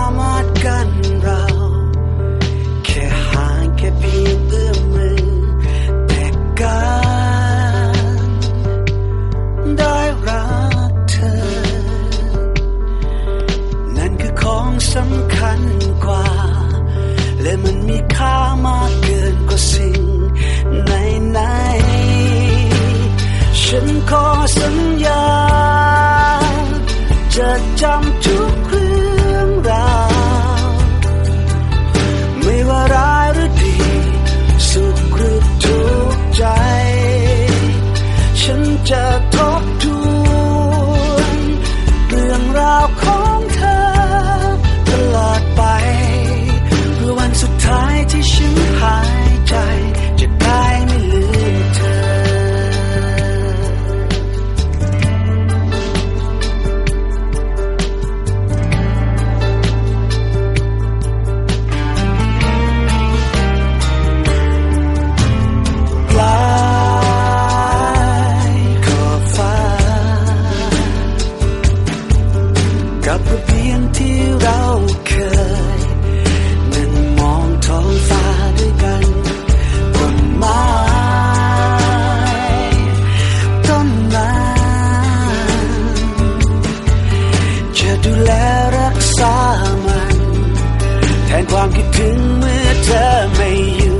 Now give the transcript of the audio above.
ามารถกันเรา แค่ห่างแค่เพียงเอื้อมมือ แต่การได้รักเธอ นั่นคือของสำคัญกว่า และมันมีค่ามากเกินกว่าสิ่งไหนไหนๆฉันขอสัญญา จะจำทุกเรื่อง นความคิดถึงเมื่อเธอไม่อยู่